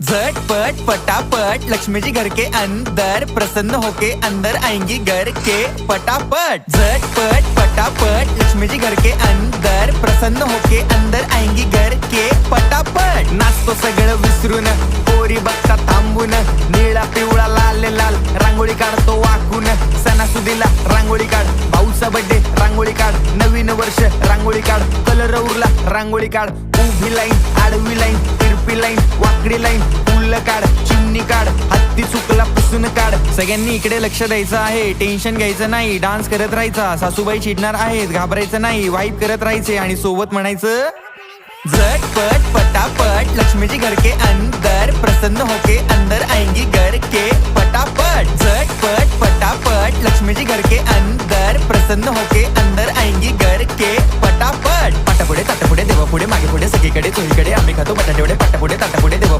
झटपट पटापट लक्ष्मी जी घर के अंदर प्रसन्न होके अंदर आएंगी घर के पटापट। झटपट पटापट लक्ष्मी जी घर के अंदर प्रसन्न होके अंदर आएंगी घर के पटापट। नाचतो सगळं विसरून पोरी बघता थांबून निळा पिवळा लाल लाल रांगोळी काढतो वाकून. सणासुदीला रांगोळी काढ भाऊचा बड्डे रांगोळी काढ. नवीन वर्ष रांगोळी काढ. कलर उरला रांगोळी काढ. उभी लाईन आडवी लाईन तिरपी लाईन वाकडी लाईन फुल काढ चिमणी काढ हत्ती चुकला पुसून काढ. सगळ्यांनी इकडे लक्ष द्यायचं आहे टेन्शन घ्यायचं नाही डान्स करत राहायचा. सासूबाई चिडणार आहेत घाबरायचं नाही वाईप करत राहायचे आणि सोबत म्हणायचं झटपट पटापट लक्ष्मीजी घरके घर के अंदर प्रसन्न होके अंदर आएंगी घर के पटापट झटपट पटापट लक्ष्मीजी घरके घर के अंदर प्रसन्न होके एकीकडे चोहीकडे आम्ही खातो. बटाटेवडे पाटापुढे ताटापुढे देवा